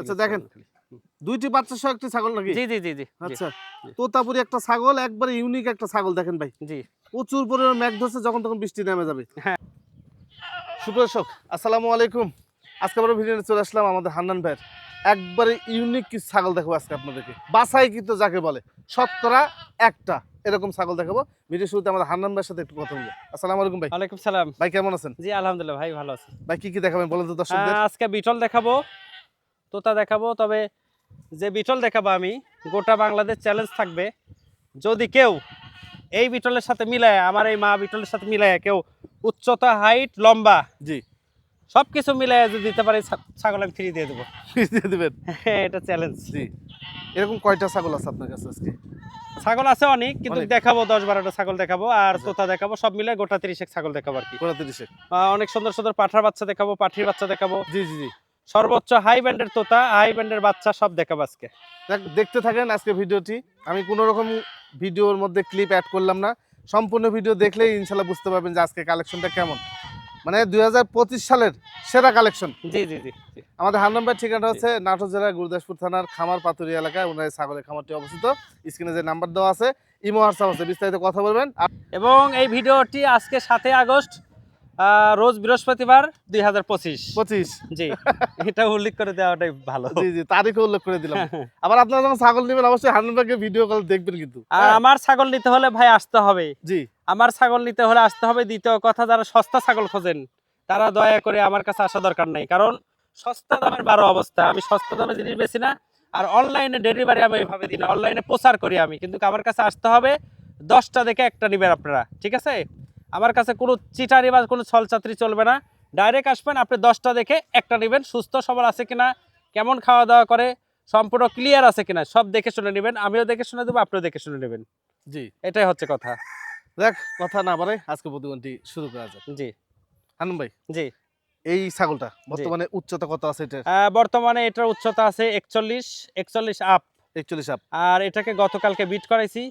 আচ্ছা, দেখেন। দুইটি বাচ্চা সহ একটি ছাগল নাকি? জি জি জি জি আচ্ছা তোতাপুরি একটা ছাগল একবারে ইউনিক একটা ছাগল দেখেন ভাই। জি। প্রচুর পরিমাণ মেঘ ধরছে যখন তখন বৃষ্টি নেমে যাবে। হ্যাঁ। সুপ্রদর্শক আসসালামু আলাইকুম। আজকে আমরা ভিডিও চলে আসলাম আমাদের হান্নান ভাইয়ের একবারে ইউনিক কিছু ছাগল দেখাবো আজকে আপনাদেরকে। বাসাই কিন্তু যাকে বলে শতকরা একটা এরকম ছাগল দেখাবো। ভিডিও শুরুতে আমাদের হান্নান ভাইয়ের সাথে একটু কথা বলব। আসসালামু আলাইকুম ভাই। ওয়ালাইকুম সালাম। ভাই কেমন আছেন? জি আলহামদুলিল্লাহ ভাই ভালো আছি। ভাই কি কি দেখাবেন বলেন তো দর্শকদের? আজকে বিটল দেখাবো। তোতা দেখাবো তবে যে বিটল দেখাবো আমি গোটা বাংলাদেশ চ্যালেঞ্জ থাকবে। যদি কেউ এই বিটলের সাথে মিলায় আমার এই মা বিটলের সাথে মিলায় কেউ উচ্চতা হাইট লম্বা জি। সব কিছু মিলায় যদি দিতে পারে ছাগল আমি ফ্রি দিয়ে দেবো। দিয়ে দিবেন? এটা চ্যালেঞ্জ জি। এরকম কয়টা ছাগল আছে আপনার কাছে আজকে? ছাগল আছে অনেক কিন্তু দেখাবো দশ বারোটা ছাগল দেখাবো আর আচ্ছা। তোতা দেখাবো সব মিলে গোটা তিরিশেক ছাগল দেখাবো আর কি। গোটা তিরিশে অনেক সুন্দর সুন্দর পাঠার বাচ্চা দেখাবো পাঠির বাচ্চা দেখাবো। জি জি জি। সর্বোচ্চ হাই ব্যান্ডের তোতা হাই ব্যান্ডের বাচ্চা সব দেখাবো আজকে। দেখ- দেখতে থাকেন আজকে ভিডিওটি। আমি কোনো রকম ভিডিওর মধ্যে ক্লিপ অ্যাড করলাম না। সম্পূর্ণ ভিডিও দেখলেই ইনশাল্লাহ বুঝতে পারবেন যে আজকে কালেকশনটা কেমন। মানে দু হাজার পঁচিশ সালের সেরা কালেকশন জি জি জি। আমাদের হার নাম্বার ঠিকানা হচ্ছে নাটোর জেলার গুরুদাসপুর থানার খামার পাতুরি এলাকায়। ওনার ছাগলের খামারটি অবস্থিত। স্ক্রিনে যে নাম্বার দেওয়া আছে ইমো হোয়াটসঅ্যাপ আছে বিস্তারিত কথা বলবেন। এবং এই ভিডিওটি আজকে সাতই আগস্ট। রোজ বৃহস্পতিবার দুই হাজার পঁচিশ। পঁচিশ। জি এটা উল্লেখ করে দেওয়াটাই ভালো। জি জি তারিখও উল্লেখ করে দিলাম। আবার আপনারা যখন ছাগল নেবেন অবশ্যই হার ভিডিও কল দেখবেন কিন্তু। আর হ্যাঁ? আমার ছাগল নিতে হলে ভাই আসতে হবে। জি। আমার ছাগল নিতে হলে আসতে হবে। দ্বিতীয় কথা যারা সস্তা ছাগল খোঁজেন তারা দয়া করে আমার কাছে আসা দরকার নাই। কারণ সস্তা দামের বারো অবস্থা। আমি সস্তা দামে জিনিস বেশি না। আর অনলাইনে ডেলিভারি আমি এইভাবে দিই না। অনলাইনে প্রচার করি আমি। কিন্তু আমার কাছে আসতে হবে। দশটা দেখে একটা নেবেন আপনারা। ঠিক আছে? আমার কাছে কোনো চিটারি বা কোনো ছলচাত্রি চলবে না। ডাইরেক্ট আসবেন আপনি দশটা দেখে একটা নেবেন সুস্থ সবল আছে কিনা কেমন খাওয়া দাওয়া করে সম্পূর্ণ ক্লিয়ার আছে কিনা সব দেখে শুনে নেবেন আমিও দেখে শুনে দেবো আপনিও দেখে শুনে নেবেন। জি। এটাই হচ্ছে কথা। দেখ কথা না বাড়াই আজকে প্রতিবন্ধী শুরু করা যাক। জি। হানুন ভাই জি। এই ছাগলটা বর্তমানে উচ্চতা কত আছে এটা বর্তমানে এটার উচ্চতা আছে একচল্লিশ একচল্লিশ আপ একচল্লিশ আপ আর এটাকে গতকালকে বিট করাইছি।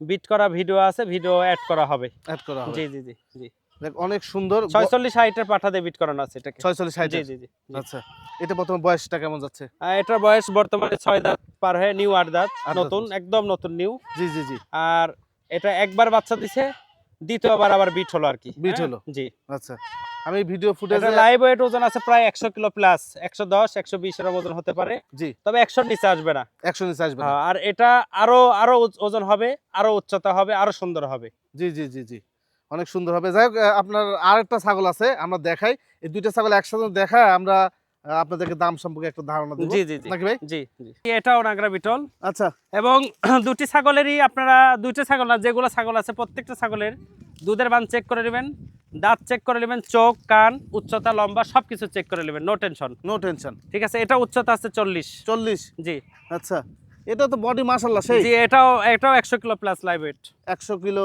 বিট করা ভিডিও আছে ভিডিও অ্যাড করা হবে। অ্যাড করা হবে। জি জি জি জি। দেখ অনেক সুন্দর ছয়চল্লিশ হাইটের পাঠা দিয়ে বিট করানো আছে এটাকে। ছয়চল্লিশ হাইট জি জি জি। আচ্ছা এটা বর্তমান বয়সটা কেমন যাচ্ছে? এটার বয়স বর্তমানে ছয় দাঁত পার হয়ে নিউ আট দাঁত আট নতুন একদম নতুন নিউ জি জি জি। আর এটা একবার বাচ্চা দিছে দ্বিতীয়বার আবার বিট হলো আর কি। বিট হ্যাঁ? হলো। জি। আচ্ছা। আমি ভিডিও ফুটেজ লাইভ ওয়েট ওজন আছে প্রায় একশো কিলো প্লাস একশো দশ একশো বিশ এর ওজন হতে পারে। জি। তবে একশোর নিচে আসবে না। একশো নিচে আসবে না। হ্যাঁ, আর এটা আরও আরও ওজন হবে আরও উচ্চতা হবে আরও সুন্দর হবে। জি জি জি জি। অনেক সুন্দর হবে। যাই হোক আপনার আর একটা ছাগল আছে আমরা দেখাই। এই দুইটা ছাগল একসাথে দেখায় আমরা আপনাদেরকে দাম সম্পর্কে একটা ধারণা দেব। জি জি জি। নাকি ভাই? জি জি। এটাও নাগরা বিটল। আচ্ছা। এবং দুটি ছাগলেরই আপনারা দুইটা ছাগল না যেগুলো ছাগল আছে প্রত্যেকটা ছাগলের দুধের বান চেক করে নেবেন। দাঁত চেক করে নেবেন চোখ কান উচ্চতা লম্বা সবকিছু চেক করে নেবেন নো টেনশন নো টেনশন ঠিক আছে এটা উচ্চতা আছে চল্লিশ। চল্লিশ? জি। আচ্ছা এটা তো বডি মাসাল্লাহ সেই? জি এটাও এটাও একশো কিলো প্লাস লাইভ ওয়েট একশো কিলো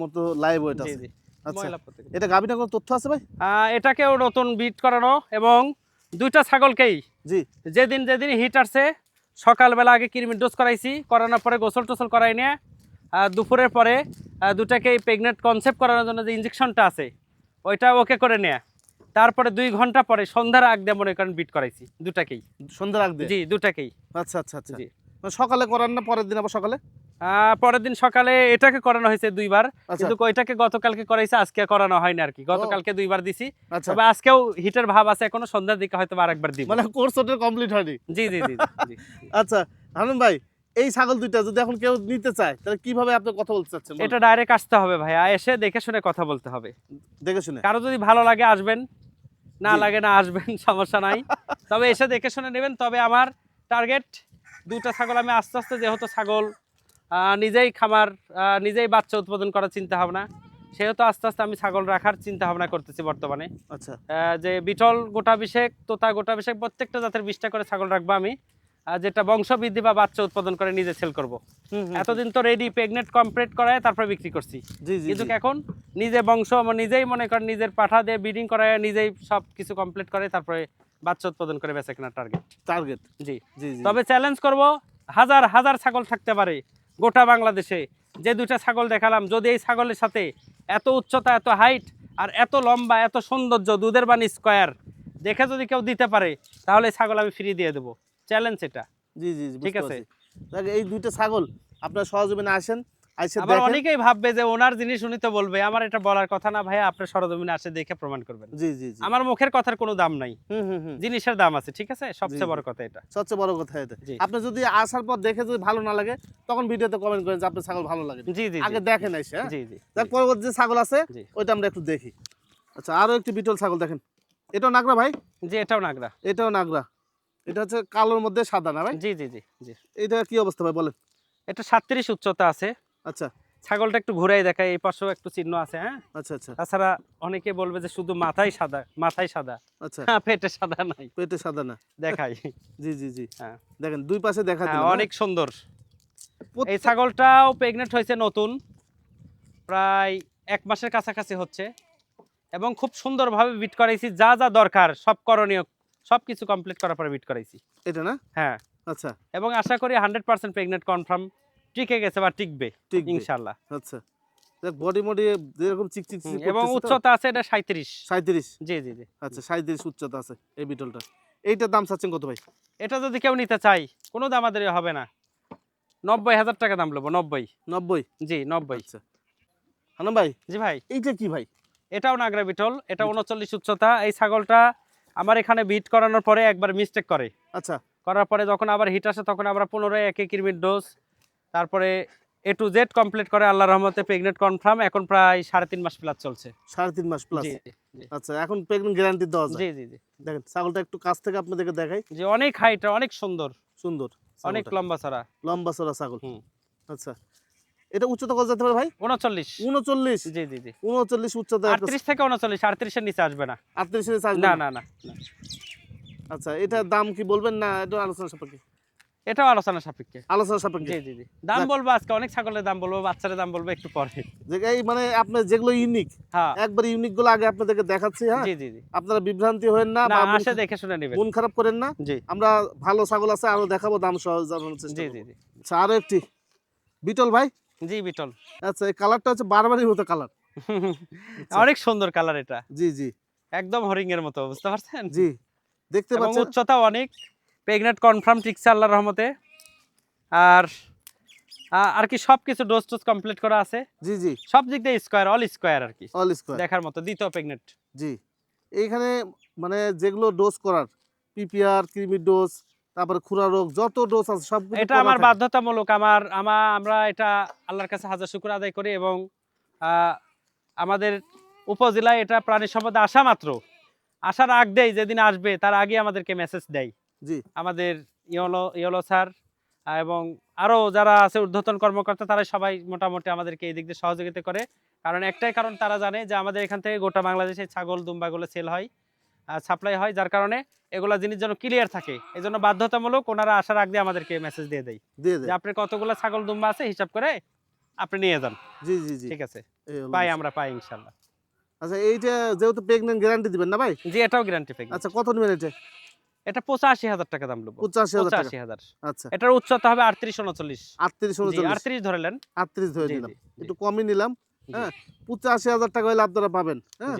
মতো লাইভ ওয়েট আছে। আচ্ছা এটা গাভিটা কোনো তথ্য আছে ভাই? এটাকেও নতুন বিট করানো এবং দুইটা ছাগলকেই। জি। যেদিন যেদিন হিট আসছে সকালবেলা আগে কৃমির ডোজ করাইছি করানোর পরে গোসল টোসল করাই নিয়ে দুপুরের পরে দুটাকে প্রেগনেন্ট কনসেপ্ট করানোর জন্য যে ইঞ্জেকশনটা আছে ওইটা ওকে করে নেয়া। তারপরে দুই ঘণ্টা পরে সন্ধ্যার আগ দিয়ে মনে করেন বিট করাইছি দুটাকেই। সন্ধ্যার আগ দিয়ে? জি দুটাকেই। আচ্ছা আচ্ছা আচ্ছা। জি। সকালে করান না পরের দিন আবার সকালে? পরের দিন সকালে এটাকে করানো হয়েছে দুইবার। আচ্ছা। কিন্তু ওইটাকে গতকালকে করাইছে আজকে করানো হয়নি আর কি। গতকালকে দুইবার দিছি। আচ্ছা। তবে আজকেও হিটের ভাব আছে এখনও সন্ধ্যার দিকে হয়তো আরেকবার দিব। মানে কোর্স ওটার কমপ্লিট হয়নি? জি জি জি। আচ্ছা হানুন ভাই এই ছাগল দুইটা যদি এখন কেউ নিতে চায় তাহলে কীভাবে আপনি কথা বলতে চাচ্ছেন? এটা ডাইরেক্ট আসতে হবে ভাইয়া এসে দেখে শুনে কথা বলতে হবে। দেখে শুনে। কারও যদি ভালো লাগে আসবেন না লাগে না আসবেন সমস্যা নাই। তবে এসে দেখে শুনে নেবেন তবে আমার টার্গেট দুটা ছাগল আমি আস্তে আস্তে যেহেতু ছাগল নিজেই খামার নিজেই বাচ্চা উৎপাদন করার চিন্তা ভাবনা সেহেতু আস্তে আস্তে আমি ছাগল রাখার চিন্তা ভাবনা করতেছি বর্তমানে। আচ্ছা। যে বিটল গোটা বিশেক তোতা গোটা বিশেক প্রত্যেকটা জাতের বিশটা করে ছাগল রাখব আমি। যেটা বংশবৃদ্ধি বা বাচ্চা উৎপাদন করে নিজে সেল করব। এতদিন তো রেডি প্রেগনেন্ট কমপ্লিট করায় তারপরে বিক্রি করছি। কিন্তু এখন নিজে বংশ নিজেই মনে করেন নিজের পাঠা দিয়ে ব্রিডিং করায় নিজেই সব কিছু কমপ্লিট করে তারপরে বাচ্চা উৎপাদন করে বেচা কেনার টার্গেট টার্গেট জি। জি জি। তবে চ্যালেঞ্জ করব হাজার হাজার ছাগল থাকতে পারে গোটা বাংলাদেশে। যে দুইটা ছাগল দেখালাম যদি এই ছাগলের সাথে এত উচ্চতা এত হাইট আর এত লম্বা এত সৌন্দর্য দুধের বাণী স্কোয়ার দেখে যদি কেউ দিতে পারে তাহলে ছাগল আমি ফ্রি দিয়ে দেবো। চ্যালেঞ্জ এটা। জি জি ঠিক আছে। এই দুইটা ছাগল আপনার সহজমিনে আসেন আইসে আবার অনেকেই ভাববে যে ওনার জিনিস উনি তো বলবে আমার এটা বলার কথা না ভাইয়া আপনার সরজমিনে আসে দেখে প্রমাণ করবেন। জি জি আমার মুখের কথার কোনো দাম নাই। হুম হুম হুম। জিনিসের দাম আছে ঠিক আছে? সবচেয়ে বড় কথা এটা। সবচেয়ে বড় কথা এটা। আপনি যদি আসার পর দেখে যদি ভালো না লাগে তখন ভিডিওতে কমেন্ট করেন যে আপনার ছাগল ভালো লাগে জি জি আগে দেখেন এসে হ্যাঁ? জি জি দেখ পরবর্তী যে ছাগল আছে। ওইটা আমরা একটু দেখি। আচ্ছা আরও একটি বিটল ছাগল দেখেন। এটাও নাগরা ভাই? জি এটাও নাগরা। এটাও নাগরা। এটা হচ্ছে কালোর মধ্যে সাদা না ভাই? জি জি জি জি। এটা কি অবস্থা ভাই বলেন। এটা সাতত্রিশ উচ্চতা আছে। আচ্ছা। ছাগলটা একটু ঘুরাই দেখায় এই পাশেও একটু চিহ্ন আছে হ্যাঁ? আচ্ছা আচ্ছা। তাছাড়া অনেকে বলবে যে শুধু মাথায় সাদা মাথায় সাদা। আচ্ছা। হ্যাঁ পেটে সাদা নাই। পেটে সাদা না। দেখাই। জি জি জি। হ্যাঁ। দেখেন দুই পাশে দেখা হ্যাঁ, দিলেন, হ্যাঁ? অনেক সুন্দর। এই ছাগলটাও প্রেগনেন্ট হয়েছে নতুন। প্রায় এক মাসের কাছাকাছি হচ্ছে। এবং খুব সুন্দরভাবে বিট করাইছি যা যা দরকার সব করণীয় সব কিছু কমপ্লিট করার পরে বিট করাইছি। এটা না? হ্যাঁ। আচ্ছা। এবং আশা করি হান্ড্রেড পার্সেন্ট প্রেগনেন্ট কনফার্ম টিকে গেছে বা টিকবে ইনশাল্লাহ আচ্ছা। বডি মডি যেরকম চিকচিক হুম, এবং উচ্চতা আছে এটা সাঁত্রিশ সাঁত্রিশ জি জি জি। আচ্ছা সাঁত্রিশ উচ্চতা আছে এই বিটলটা এইটার দাম চাচ্ছেন কত ভাই? এটা যদি কেউ নিতে চাই কোনো দামাদারি হবে না। নব্বই হাজার টাকা দাম নেব নব্বই। নব্বই? জি নব্বই। আচ্ছা। হানান ভাই? জি ভাই। এইটা কি ভাই? এটাও নাগরা বিটল এটা। উনচল্লিশ উচ্চতা। এই ছাগলটা আমার এখানে বিট করানোর পরে একবার মিস্টেক করে। আচ্ছা। করার পরে যখন আবার হিট আসে তখন আবার পনেরো এক কিরমির ডোজ তারপরে এ টু জেড কমপ্লিট করে আল্লাহ রহমতে প্রেগনেন্ট কনফার্ম এখন প্রায় সাড়ে তিন মাস প্লাস চলছে। সাড়ে তিন মাস প্লাস আচ্ছা এখন প্রেগনেন্ট গ্যারান্টি দেওয়া জি যায়। জি জি দেখেন ছাগলটা একটু কাছ থেকে আপনাদেরকে দেখাই। যে অনেক হাইট অনেক সুন্দর। সুন্দর। অনেক লম্বা ছাড়া। লম্বা চড়া ছাগল। আচ্ছা। এটা উচ্চতা কত যেতে পারে ভাই? উনচল্লিশ। উনচল্লিশ। জি জি জি। উনচল্লিশ উচ্চতা আটত্রিশ থেকে উনচল্লিশ আটত্রিশের নিচে আসবে না। আটত্রিশের চার্জ না না? না না। আচ্ছা এটার দাম কি বলবেন না এটা আলোচনা সাপেক্ষে? এটাও আলোচনা সাপেক্ষে। আলোচনা সাপেক্ষে। জি জি দাম বলব আজকে অনেক ছাগলের দাম বলব দাম বলব একটু পরে। যে এই মানে আপনার যেগুলো ইউনিক হ্যাঁ। একবার ইউনিকগুলো আগে আপনাদেরকে দেখাচ্ছি হ্যাঁ? জি জি জি। আপনারা বিভ্রান্তি হন না বা আসে দেখে শুনে নেবেন। মন খারাপ করেন না। জি। আমরা ভালো ছাগল আছে আরও দেখাবো দাম সহ জানানোর চেষ্টা জি। জি জি। আচ্ছা আরও একটি। বিটল ভাই? জি বিটল। আচ্ছা এই কালারটা হচ্ছে বারবারই হতো কালার অনেক সুন্দর কালার এটা। জি জি। একদম হরিং এর মতো বুঝতে পারছেন? জি দেখতে পাচ্ছেন? উচ্চতা অনেক। প্রেগনেন্ট কনফার্ম টিকছে আল্লাহর রহমতে। আর আর কি সবকিছু ডোজ টোজ কমপ্লিট করা আছে। জি জি। সব দিক দিয়ে স্কোয়ার অল স্কোয়ার আর কি। অল স্কোয়ার দেখার মতো দ্বিতীয় প্রেগনেন্ট জি। এইখানে মানে যেগুলো ডোজ করার পিপিআর কৃমি ডোজ তারপরে খুরা রোগ যত ডোজ আছে সব এটা আমার বাধ্যতামূলক আমার আমা আমরা এটা আল্লাহর কাছে হাজার শুক্র আদায় করি এবং আমাদের উপজেলায় এটা প্রাণী সম্পদে আসা মাত্র। আসার আগ দেয় যেদিন আসবে তার আগে আমাদেরকে মেসেজ দেয়। জি। আমাদের ইয়েলো ইয়েলো স্যার এবং আরও যারা আছে ঊর্ধ্বতন কর্মকর্তা তারা সবাই মোটামুটি আমাদেরকে এই দিক দিয়ে সহযোগিতা করে। কারণ একটাই কারণ তারা জানে যে আমাদের এখান থেকে গোটা বাংলাদেশে ছাগল দুম্বাগুলো সেল হয়। সাপ্লাই হয় যার কারণে এগুলা জিনিস যেন ক্লিয়ার থাকে। এই জন্য বাধ্যতামূলক ওনারা আসার আগ আমাদেরকে মেসেজ দিয়ে দেয়। যে আপনার কতগুলো ছাগল দুম্বা আছে হিসাব করে আপনি নিয়ে যান। জি জি জি। ঠিক আছে? পাই আমরা পাই ইনশাল্লাহ। আচ্ছা এইটা যেহেতু প্রেগনেন্ট গ্যারান্টি দিবেন না ভাই? জি এটাও গ্যারান্টি পেয়ে আচ্ছা কত নেবেন এটা? এটা পঁচাশি হাজার টাকা দাম নেব পঁচাশি পঁচাশি হাজার। আচ্ছা। এটার উচ্চতা হবে আটত্রিশ উনচল্লিশ। আটত্রিশ জি উনচল্লিশ। আটত্রিশ ধরলেন আটত্রিশ ধরে নিলাম। একটু কমই নিলাম হ্যাঁ? পঁচাশি হাজার টাকা হলে আপনারা পাবেন হ্যাঁ।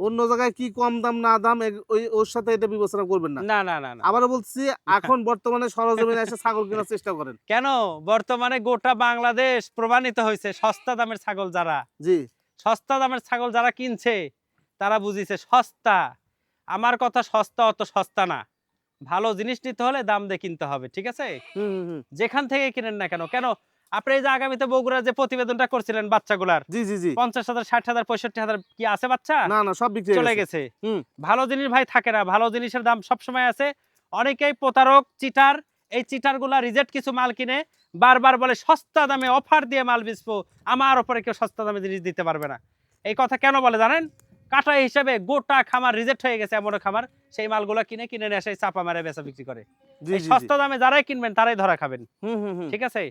অন্য জায়গায় কি কম দাম না দাম ওই ওর সাথে এটা বিবেচনা করবেন না। না না না আবার বলছি এখন বর্তমানে সরজমিনে এসে ছাগল কেনার চেষ্টা করেন। কেন? বর্তমানে গোটা বাংলাদেশ প্রমাণিত হয়েছে সস্তা দামের ছাগল যারা। জি। সস্তা দামের ছাগল যারা কিনছে তারা বুঝিছে সস্তা। আমার কথা সস্তা অত সস্তা না। ভালো জিনিস নিতে হলে দাম দিয়ে কিনতে হবে ঠিক আছে? যেখান থেকে কিনেন না কেন? কেন আপনি এই যে আগামীতে বগুড়ার যে প্রতিবেদনটা করছিলেন বাচ্চাগুলার জি জি জি। পঞ্চাশ হাজার ষাট হাজার পঁয়ষট্টি হাজার কি আছে বাচ্চা? না না সব বিক্রি চলে গেছে। গেছে। হুম। ভালো জিনিস ভাই থাকে না ভালো জিনিসের দাম সবসময় আছে। অনেকেই প্রতারক চিটার এই চিটারগুলা রিজেক্ট কিছু মাল কিনে বারবার বলে সস্তা দামে অফার দিয়ে মাল বেচবো। আমার ওপরে কেউ সস্তা দামে জিনিস দিতে পারবে না। এই কথা কেন বলে জানেন? কাটা হিসেবে গোটা খামার রিজেক্ট হয়ে গেছে এমন খামার। সেই মালগুলো কিনে কিনে নিয়ে এসে চাপা মারে বেচা বিক্রি করে। সস্তা দামে যারাই কিনবেন তারাই ধরা খাবেন। ঠিক আছে?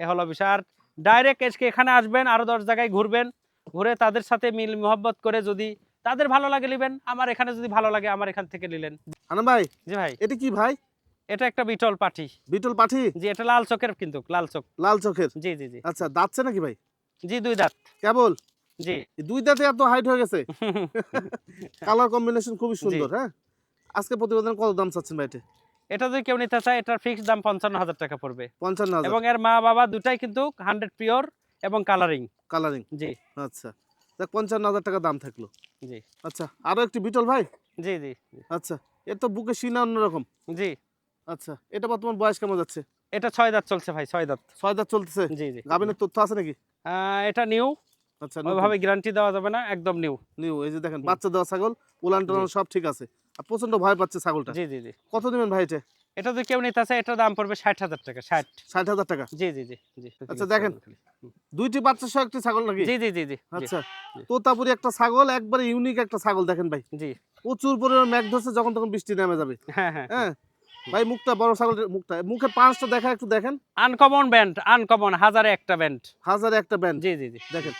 এ হলো বিষয়। আর ডাইরেক্ট এসকে এখানে আসবেন আরও দশ জায়গায় ঘুরবেন। ঘুরে তাদের সাথে মিল মোহব্বত করে যদি তাদের ভালো লাগে নেবেন আমার এখানে যদি ভালো লাগে আমার এখান থেকে নিলেন। আনন্দ ভাই জি ভাই। এটা কি ভাই? এটা একটা বিটল পাঠি। বিটল পাঠি? জি এটা লাল চোখের কিন্তু লাল চোখ। লাল চোখের? জি জি জি। আচ্ছা দাঁতছে নাকি ভাই? জি দুই দাঁত। কেবল? জি। দুই দাঁতে এত হাইট হয়ে গেছে। কালার কম্বিনেশন খুবই সুন্দর হ্যাঁ? আজকে প্রতিবেদন কত দাম চাচ্ছেন ভাই এটা? যদি কেউ নিতে চায় এটার ফিক্সড দাম পঞ্চান্ন হাজার টাকা পড়বে। পঞ্চান্ন এবং এর মা বাবা দুটাই কিন্তু হান্ড্রেড পিওর এবং কালারিং কালারিং জি। আচ্ছা। পঞ্চান্ন হাজার টাকা দাম থাকল। জি। আচ্ছা আরও একটি বিটল ভাই? জি জি। আচ্ছা এর তো বুকে সিনা অন্যরকম। জি। আচ্ছা এটা বর্তমান বয়স কেমন যাচ্ছে? এটা ছয় দাঁত চলছে ভাই ছয় দাঁত। ছয় দাঁত চলতেছে? জি জি। গাভিনের তথ্য আছে নাকি? এটা নিউ আচ্ছা ওইভাবে গ্যারান্টি দেওয়া যাবে না একদম নিউ নিউ এই যে দেখেন বাচ্চা দেওয়া ছাগল উলান টুলান সব ঠিক আছে। আর প্রচণ্ড ভয় পাচ্ছে ছাগলটা। জি জি জি। কত দিবেন ভাই এটা? এটা যদি কেউ নিতে এটার দাম পড়বে ষাট হাজার টাকা ষাট। ষাট হাজার টাকা? জি জি জি জি। আচ্ছা, দেখেন। দুইটি বাচ্চা সহ একটি ছাগল নাকি? জি জি জি জি আচ্ছা তোতাপুরি একটা ছাগল একবারে ইউনিক একটা ছাগল দেখেন ভাই। জি। প্রচুর পরিমাণ মেঘ ধরছে যখন তখন বৃষ্টি নেমে যাবে। হ্যাঁ হ্যাঁ। হ্যাঁ? ভাই মুখটা বড় ছাগলের মুখটা মুখে পাঁচটা দেখা একটু দেখেন। আনকমন ব্যান্ড আনকমন হাজারে একটা ব্যান্ড হাজারে একটা ব্যান্ড জি জি জি। দেখেন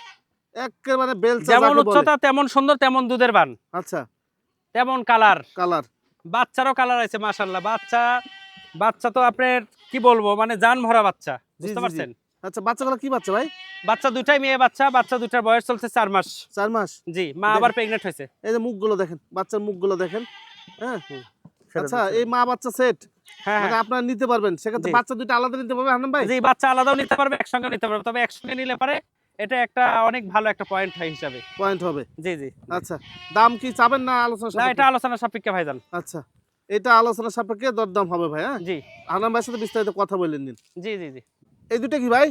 একেবারে বেলচা যেমন উচ্চতা তেমন সুন্দর তেমন দুধের বান। আচ্ছা। তেমন কালার। কালার। বাচ্চারও কালার আছে মাশাল্লাহ বাচ্চা বাচ্চা তো আপনার কি বলব মানে জান ভরা বাচ্চা বুঝতে পারছেন? আচ্ছা বাচ্চাগুলো কি বাচ্চা ভাই? বাচ্চা দুটাই মেয়ে বাচ্চা বাচ্চা দুটার বয়স চলছে চার মাস। চার মাস? জি মা আবার প্রেগনেন্ট হয়েছে। এই যে মুখগুলো দেখেন বাচ্চার মুখগুলো দেখেন হ্যাঁ? আচ্ছা এই মা বাচ্চা সেট হ্যাঁ মানে হ্যাঁ। আপনারা নিতে পারবেন সেক্ষেত্রে বাচ্চা দুইটা আলাদা নিতে পারবে হান্নান ভাই? জি বাচ্চা আলাদাও নিতে পারবে একসঙ্গে নিতে পারবে তবে একসঙ্গে নিলে পারে এটা একটা অনেক ভালো একটা পয়েন্ট হয় হিসাবে। পয়েন্ট হবে। জি জি। আচ্ছা দাম কি চাবেন না আলোচনা না এটা আলোচনা সাপেক্ষে ভাইজান। আচ্ছা এটা আলোচনা সাপেক্ষে দরদাম হবে ভাই হ্যাঁ? জি। হান্নান ভাইয়ের সাথে বিস্তারিত কথা বলে নিন। জি জি জি। এই দুটো কি ভাই?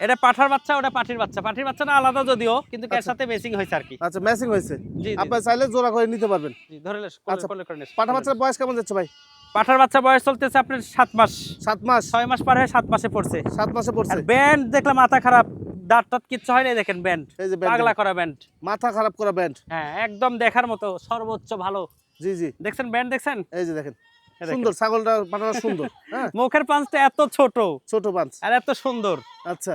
এটা পাঠার বাচ্চা ওটা পাঠির বাচ্চা। পাঠির বাচ্চাটা আলাদা যদিও কিন্তু এর আচ্ছা। সাথে মেসিং হয়েছে আর কি। আচ্ছা ম্যাচিং হয়েছে। আপনার চাইলে জোড়া করে নিতে পারবেন। জি ধরে আচ্ছা, কোলে- কোলে করে নে, পাঠা বাচ্চার বয়স কেমন যাচ্ছে ভাই? পাঠার বাচ্চা বয়স চলতেছে আপনার সাত মাস। সাত মাস? ছয় মাস পার হয়ে সাত মাসে পড়ছে। সাত মাসে পড়ছে। ব্যান্ড দেখলাম মাথা খারাপ। কিচ্ছু হয় না দেখেন ব্যান্ড পাগলা করা ব্যান্ড মাথা খারাপ করা ব্যান্ড হ্যাঁ একদম দেখার মতো সর্বোচ্চ ভালো। জি জি। দেখছেন ব্যান্ড দেখছেন? এই যে দেখেন সুন্দর ছাগলটা সুন্দর হ্যাঁ? মুখের পাঁচটা এত ছোট। ছোট পাঁচ আর এত সুন্দর। আচ্ছা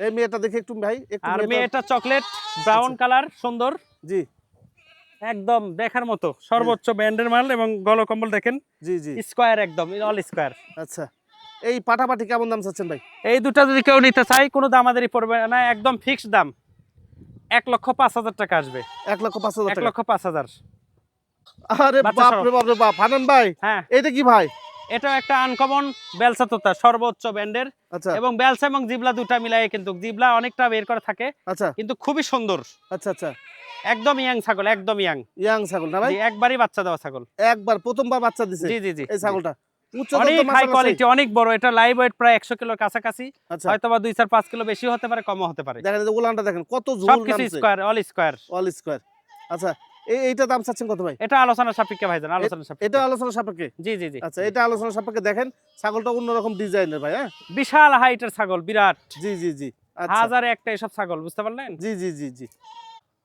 এই মেয়েটা দেখে একটু ভাই একটু আর মেয়েটা- চকলেট ব্রাউন। কালার সুন্দর। জি। একদম দেখার মতো সর্বোচ্চ ব্যান্ডের মাল এবং গলকম্বল দেখেন। জি জি। স্কোয়ার একদম অল স্কোয়ার আচ্ছা। এই পাটাপাটি কেমন দাম চাচ্ছেন ভাই? এই দুটো যদি কেউ নিতে চাই কোনো দামাদারি পড়বে না একদম ফিক্সড দাম। এক লক্ষ পাঁচ হাজার টাকা আসবে। এক লক্ষ পাঁচ হাজার এক লক্ষ পাঁচ হাজার। আরে বাপ রে বাপ রে বাপ। হানান ভাই হ্যাঁ। এটা কি ভাই? এটা একটা আনকমন বেলসা তোতা সর্বোচ্চ ব্যান্ডের আচ্ছা। এবং বেলসা এবং জিবলা দুটা মিলাই কিন্তু জিবলা অনেকটা বের করে থাকে আচ্ছা। কিন্তু খুবই সুন্দর। আচ্ছা আচ্ছা। একদম ইয়াং ছাগল একদম ইয়াং। ইয়াং ছাগল না ভাই? একবারই বাচ্চা দেওয়া ছাগল। একবার প্রথমবার বাচ্চা দিছে? জি জি জি। এই ছাগলটা? অনেক হাই কোয়ালিটি অনেক বড়। এটা লাইভ ওয়েট প্রায় একশো কিলোর কাছাকাছি। আচ্ছা। হয়তো বা দুই চার পাঁচ কিলো বেশি হতে পারে কমও হতে পারে। দেখেন উলানটা দেখেন কত সবকিছু square all square all square আচ্ছা এইটা দাম চাচ্ছেন কত ভাই? এটা আলোচনা সাপেক্ষে ভাইজান আলোচনা সাপেক্ষে। এটা আলোচনা সাপেক্ষে? জি জি জি। আচ্ছা এটা আলোচনা সাপেক্ষে দেখেন ছাগলটা অন্যরকম ডিজাইনের ভাই হ্যাঁ? বিশাল হাইটের ছাগল বিরাট। জি জি জি। আচ্ছা। হাজারে একটা এসব ছাগল বুঝতে পারলেন? জি জি জি জি।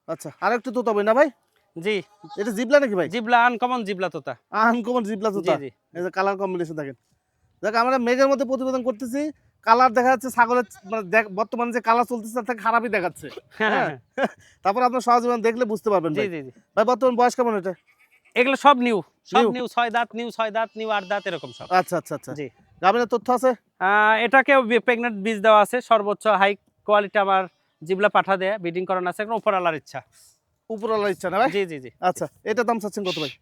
আচ্ছা আরেকটু তো তবে না ভাই? জি। এটা জিবলা নাকি ভাই? জিবলা আনকমন জিবলা তোতা। আনকমন জিবলা তো জি জি। এই যে কালার কম্বিনেশন দেখেন। দেখ আমরা মেঘের মধ্যে প্রতিবেদন করতেছি কালার দেখা যাচ্ছে ছাগলের মানে বর্তমানে যে কালার চলতেছে তার থেকে খারাপই দেখাচ্ছে। হ্যাঁ, তারপর আপনার সহজীবন দেখলে বুঝতে পারবেন জি জি ভাই বর্তমান বয়স কেমন এটা? এগুলো সব নিউ সব নিউ ছয় দাঁত নিউ ছয় দাঁত নিউ আট দাঁত এরকম সব। আচ্ছা আচ্ছা আচ্ছা। জি। গাভিনের তথ্য আছে? এটাকে প্রেগনেন্ট বীজ দেওয়া আছে। সর্বোচ্চ হাই কোয়ালিটি আমার জিবলা পাঠা দেয় বিডিং করানো আছে। এখন উপর আলার ইচ্ছা। উপরওয়ালার ইচ্ছা না ভাই? জি জি জি। আচ্ছা এটা দাম চাচ্ছেন কত ভাই?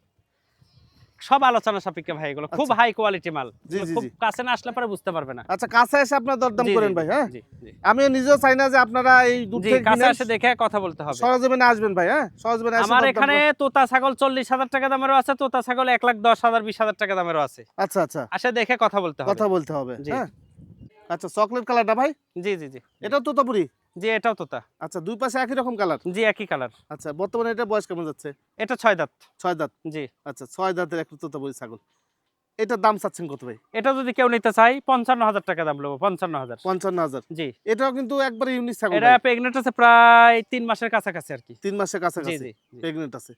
সব আলোচনা সাপেক্ষে ভাই এগুলো। খুব আচ্ছা। হাই কোয়ালিটি মাল। খুব কাছে না আসলে পরে বুঝতে পারবে না। আচ্ছা কাছে এসে আপনার দরদাম করেন ভাই হ্যাঁ? আমি নিজেও চাই না যে আপনারা এই থেকে কাছে এসে দেখে কথা বলতে হবে। সরজমিনে আসবেন ভাই হ্যাঁ? সরজমিনে এসে আমার এখানে তোতা ছাগল চল্লিশ হাজার টাকা দামেরও আছে তোতা ছাগল এক লাখ দশ হাজার বিশ হাজার টাকা দামেরও আছে। আচ্ছা আচ্ছা। আসে দেখে কথা বলতে হবে। কথা বলতে হবে হ্যাঁ? আচ্ছা চকলেট কালারটা ভাই? জি জি জি। এটা তোতাপুরি? জি এটাও তোতা। আচ্ছা দুই পাশে একই রকম কালার জি একই কালার আচ্ছা বর্তমানে এটা বয়স কেমন যাচ্ছে? এটা ছয় দাঁত। ছয় দাঁত? জি। আচ্ছা ছয় দাঁতের একটা তোতাপুরি ছাগল। এটার দাম চাচ্ছেন কত ভাই? এটা যদি কেউ নিতে চাই পঞ্চান্ন হাজার টাকা দাম নেব পঞ্চান্ন হাজার। পঞ্চান্ন হাজার। জি। এটাও কিন্তু একবারে ইউনিক ছাগল এটা প্রেগনেন্ট আছে প্রায় তিন মাসের কাছাকাছি আর কি। তিন মাসের কাছাকাছি। প্রেগনেন্ট আছে।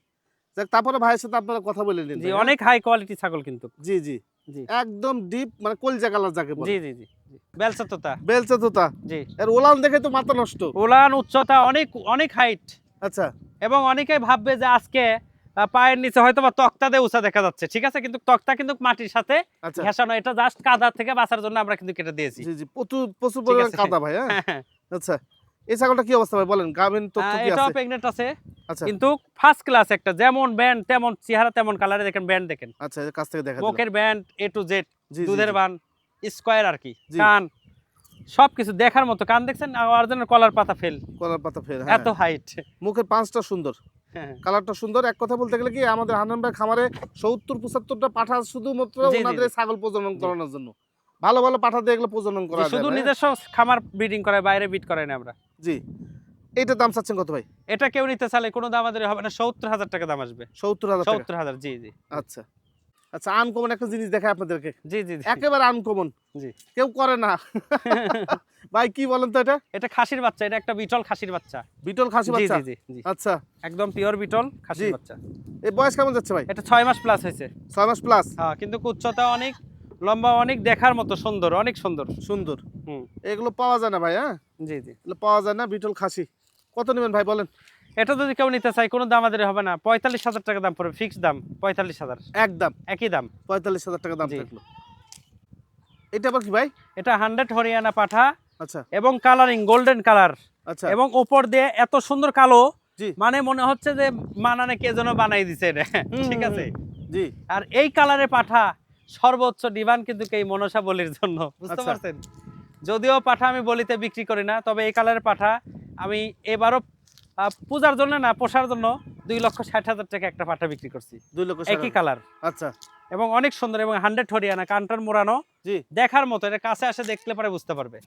যাক তারপরে ভাইয়ের সাথে আপনারা কথা বলে নিন জি হ্যাঁ? অনেক হাই কোয়ালিটি ছাগল কিন্তু। জি জি। জি। একদম ডিপ মানে কলজা কালার যাকে বলে। জি জি জি। বেলসা তোতা বেলচা তোতা জি। এর ওলান দেখে তো মাথা নষ্ট। উলান উচ্চতা অনেক অনেক হাইট আচ্ছা। এবং অনেকেই ভাববে যে আজকে পায়ের নিচে হয়তো বা তক্তা দিয়ে উঁচা দেখা যাচ্ছে। ঠিক আছে? কিন্তু তক্তা কিন্তু মাটির সাথে আচ্ছা। ঘেঁষানো। এটা জাস্ট কাদা থেকে বাঁচার জন্য আমরা কিন্তু কেটে দিয়েছি। জি জি। প্রচুর প্রচুর পরিমাণ কাদা ভাই হ্যাঁ? হ্যাঁ, আচ্ছা। এই ছাগলটা কি অবস্থা ভাই? বলেন তথ্য এটাও আছে? আছে। আচ্ছা। কিন্তু ফার্স্ট ক্লাস একটা। যেমন ব্যান্ড তেমন চেহারা তেমন কালারে দেখেন ব্যান্ড দেখেন। আচ্ছা কাছ থেকে দেখা মুখের ব্যান্ড এ টু জেড দুধের। বান স্কোয়ার আর কি কান সবকিছু দেখার মতো। কান দেখছেন অরিজিনাল কলার পাতা ফেল। কলার পাতা ফের হ্যাঁ। এত হাইট মুখের পাঁচটা সুন্দর কালারটা সুন্দর। এক কথা বলতে গেলে কি আমাদের ভাই খামারে সত্তর পঁচাত্তরটা পাঠা শুধুমাত্র ওনাদের ছাগল প্রজনন করানোর জন্য। ভালো ভালো পাঠা দিয়ে এগুলো প্রজনন করা শুধু হ্যাঁ? নিজস্ব খামার ব্রিডিং করে বাইরে বিট করে না আমরা। জি। এইটার দাম চাচ্ছেন কত ভাই? এটা কেউ নিতে চাইলে কোনো দাম আমাদের হবে না সত্তর হাজার টাকা দাম আসবে। সত্তর হাজার সত্তর হাজার জি জি। আচ্ছা। আচ্ছা আনকমন একটা জিনিস দেখায় আপনাদেরকে। জি জি। একেবারে আনকমন জি। কেউ করে না। ভাই কি বলেন তো এটা? এটা খাসির বাচ্চা এটা একটা বিটল খাসির বাচ্চা। বিটল খাসি বাচ্চা? জি জি আচ্ছা। একদম পিওর বিটল খাসির বাচ্চা। এই বয়স কেমন যাচ্ছে ভাই? এটা ছয় মাস প্লাস হয়েছে। ছয় মাস প্লাস হ্যাঁ কিন্তু উচ্চতা অনেক লম্বা অনেক দেখার মতো সুন্দর অনেক সুন্দর। সুন্দর। হুম। এগুলো পাওয়া যায় না ভাই হ্যাঁ? জি জি। পাওয়া যায় না বিটল খাসি। কত নেবেন ভাই বলেন? এটা যদি কেউ নিতে চায় কোনো দাম আমাদের হবে না। পঁয়তাল্লিশ হাজার টাকা দাম পড়বে ফিক্সড দাম পঁয়তাল্লিশ হাজার। একদম। একই দাম। পঁয়তাল্লিশ হাজার টাকা দাম থাকল। এটা আবার কি ভাই? এটা হান্ড্রেড হরিয়ানা পাঠা আচ্ছা। এবং কালারিং গোল্ডেন কালার আচ্ছা। এবং উপর দিয়ে এত সুন্দর কালো মানে মনে হচ্ছে যে মানানে কে যেন বানাই দিছে এটা। ঠিক আছে? জি। আর এই কালারে পাঠা সর্বোচ্চ ডিমান্ড কিন্তু এই মনসা বলির জন্য বুঝতে আচ্ছা। পারছেন? যদিও পাঠা আমি বলিতে বিক্রি করি না তবে এই কালারের পাঠা আমি এবারও পূজার জন্য না পোষার জন্য দুই লক্ষ ষাট হাজার টাকা একটা পাঠা বিক্রি করছি। দুই লক্ষ একই কালার আচ্ছা। এবং অনেক সুন্দর এবং হান্ড্রেড হরিয়ানা কানটার মোড়ানো জি। দেখার মতো এটা কাছে আসে দেখলে পরে বুঝতে পারবে।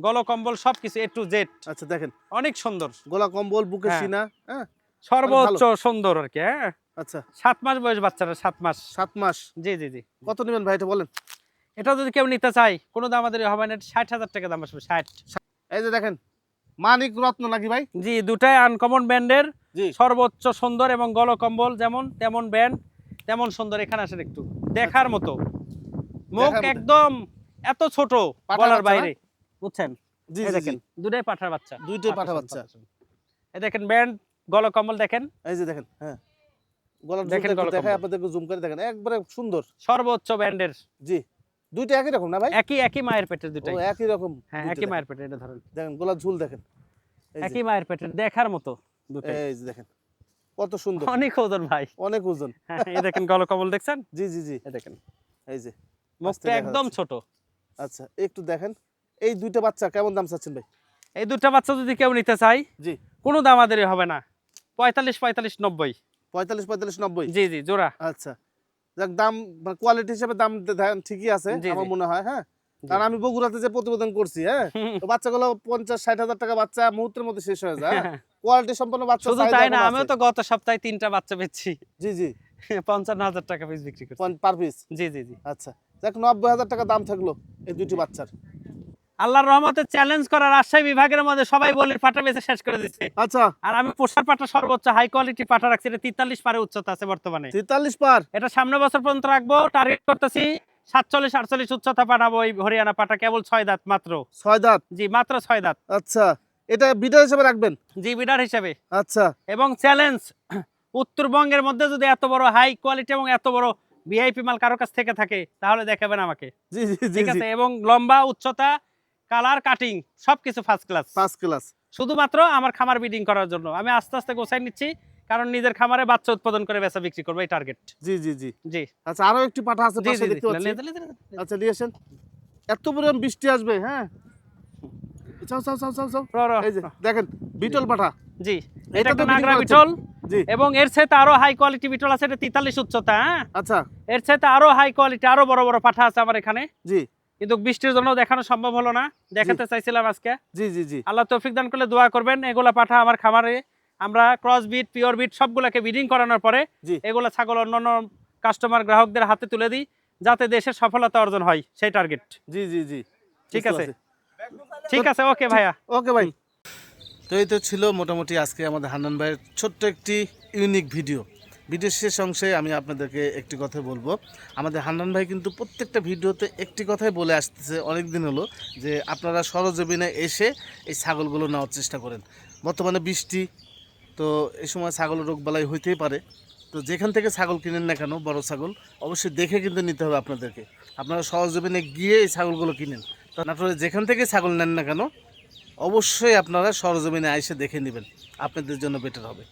গল কম্বল সবকিছু এ টু জেড আচ্ছা দেখেন। অনেক সুন্দর। গোলা কম্বল বুকে হ্যাঁ। সিনা হ্যাঁ? সর্বোচ্চ সুন্দর আর কি হ্যাঁ? আচ্ছা। সাত মাস বয়স বাচ্চারা সাত মাস। সাত মাস। জি জি জি। কত নেবেন ভাই এটা বলেন? এটা যদি কেউ নিতে চাই কোনো দাম আমাদের হবে না ষাট হাজার টাকা দাম আসবে ষাট। এই যে দেখেন মানিক রত্ন নাকি ভাই? জি দুটাই আনকমন ব্যান্ডের সর্বোচ্চ সুন্দর এবং গল কম্বল যেমন তেমন ব্যান্ড তেমন সুন্দর। এখানে আসেন একটু। দেখার মতো। মুখ একদম এত ছোট বলার বাইরে। বুঝছেন? জি দেখেন দুটাই পাঠার বাচ্চা। দুইটাই পাঠা বাচ্চা। এই দেখেন ব্যান্ড গল কম্বল দেখেন। এই যে দেখেন হ্যাঁ। গলার দেখেন গলা দেখায় আপনাদেরকে জুম করে দেখেন। একবারে সুন্দর। সর্বোচ্চ ব্যান্ডের জি। দুইটা একই রকম না ভাই? একই একই মায়ের পেটের ও একই রকম। হ্যাঁ একই মায়ের পেটের এটা ধরেন। দেখেন গোলার ঝুল দেখেন। একই মায়ের পেটের দেখার মতো দুটাই। এই যে দেখেন কত সুন্দর। অনেক ওজন ভাই। অনেক ওজন। হ্যাঁ এই দেখেন গল কম্বল দেখছেন? জি জি জি। এই দেখেন। এই যে মুখটা একদম ছোট। আচ্ছা একটু দেখেন। এই দুইটা বাচ্চা কেমন দাম চাচ্ছেন ভাই? এই দুটা বাচ্চা যদি কেউ নিতে চাই জি। কোনো দাম আমাদের হবে না। পঁয়তাল্লিশ পঁয়তাল্লিশ নব্বই। পঁয়তাল্লিশ পঁয়তাল্লিশ নব্বই? জি জি জোড়া। আচ্ছা। যাক দাম কোয়ালিটি হিসেবে দাম ঠিকই আছে আমার মনে হয় হ্যাঁ? কারণ আমি বগুড়াতে যে প্রতিবেদন করছি হ্যাঁ? তো বাচ্চাগুলো পঞ্চাশ ষাট হাজার টাকা বাচ্চা মুহূর্তের মধ্যে শেষ হয়ে যায় কোয়ালিটি সম্পন্ন বাচ্চা শুধু তাই না আমিও তো গত সপ্তাহে তিনটা বাচ্চা পেয়েছি। জি জি। পঞ্চান্ন হাজার টাকা পিস বিক্রি করছি। পার পিস জি জি জি। আচ্ছা দেখ নব্বই হাজার টাকা দাম থাকল এই দুইটি বাচ্চার। আল্লাহর রহমতে চ্যালেঞ্জ করা রাজশাহী বিভাগের মধ্যে সবাই বলে পাটা বেঁচে শেষ করে দিচ্ছে। আচ্ছা। আর আমি পোষার পাটা সর্বোচ্চ হাই কোয়ালিটি পাটা রাখছি এটা তেতাল্লিশ পারে উচ্চতা আছে বর্তমানে। তেতাল্লিশ পার? এটা সামনে বছর পর্যন্ত রাখব টার্গেট করতেছি সাতচল্লিশ আটচল্লিশ উচ্চতা পাঠাবো এই হরিয়ানা পাটা কেবল ছয় দাঁত মাত্র। ছয় দাঁত? জি মাত্র ছয় দাঁত। আচ্ছা। এটা বিডার হিসেবে রাখবেন? জি বিডার হিসেবে। আচ্ছা। এবং চ্যালেঞ্জ উত্তরবঙ্গের মধ্যে যদি এত বড় হাই কোয়ালিটি এবং এত বড় ভিআইপি মাল কারও কাছ থেকে থাকে তাহলে দেখাবেন আমাকে। জি জি জি ঠিক আছে? এবং লম্বা উচ্চতা কালার কাটিং সবকিছু ফার্স্ট ক্লাস ফার্স্ট ক্লাস শুধুমাত্র আমার খামার বিডিং করার জন্য। আমি আস্তে আস্তে গোছাই নিচ্ছি কারণ নিজের খামারে বাচ্চা উৎপাদন করে বেচা বিক্রি করব এই টার্গেট জি জি জি। জি। আচ্ছা আরও একটি পাঠা আছে পাশে দেখতে পাচ্ছি। আচ্ছা নিয়ে আসেন। এত পরিমাণ বৃষ্টি আসবে হ্যাঁ? চাও চাও চাও চাও চাও। এই যে দেখেন বিটল পাঠা। জি। এটা তো নাগরা বিটল? জি। এবং এর সাথে আরও হাই কোয়ালিটি বিটল আছে এটা তেতাল্লিশ উচ্চতা হ্যাঁ? আচ্ছা। এর সাথে আরও হাই কোয়ালিটি আরও বড় বড় পাঠা আছে আমার এখানে। জি। কিন্তু বৃষ্টির জন্য দেখানো সম্ভব হলো না। দেখাতে চাইছিলাম আজকে। জি জি জি। আল্লাহ তৌফিক দান করলে দোয়া করবেন। এগুলা পাঠা আমার খামারে। আমরা ক্রস বিট পিওর বিট সবগুলাকে বিডিং করানোর পরে জি। এগুলা ছাগল অন্যান্য কাস্টমার গ্রাহকদের হাতে তুলে দিই যাতে দেশের সফলতা অর্জন হয়। সেই টার্গেট জি জি জি। ঠিক আছে। ঠিক আছে ওকে ভাইয়া। ওকে ভাই। তো এই তো ছিল মোটামুটি আজকে আমাদের হান্নান ভাইয়ের ছোট্ট একটি ইউনিক ভিডিও ভিডিও শেষ অংশে আমি আপনাদেরকে একটি কথা বলব। আমাদের হান্নান ভাই কিন্তু প্রত্যেকটা ভিডিওতে একটি কথাই বলে আসতেছে অনেক দিন হলো যে আপনারা সরজমিনে এসে এই ছাগলগুলো নেওয়ার চেষ্টা করেন। বর্তমানে বৃষ্টি, তো এই সময় ছাগল রোগবালাই হইতেই পারে। তো যেখান থেকে ছাগল কিনেন না কেন, বড় ছাগল, অবশ্যই দেখে কিন্তু নিতে হবে আপনাদেরকে। আপনারা সরজমিনে গিয়ে এই ছাগলগুলো কিনেন। নাটোরে যেখান থেকে ছাগল নেন না কেন, অবশ্যই আপনারা সরজমিনে এসে দেখে নেবেন। আপনাদের জন্য বেটার হবে।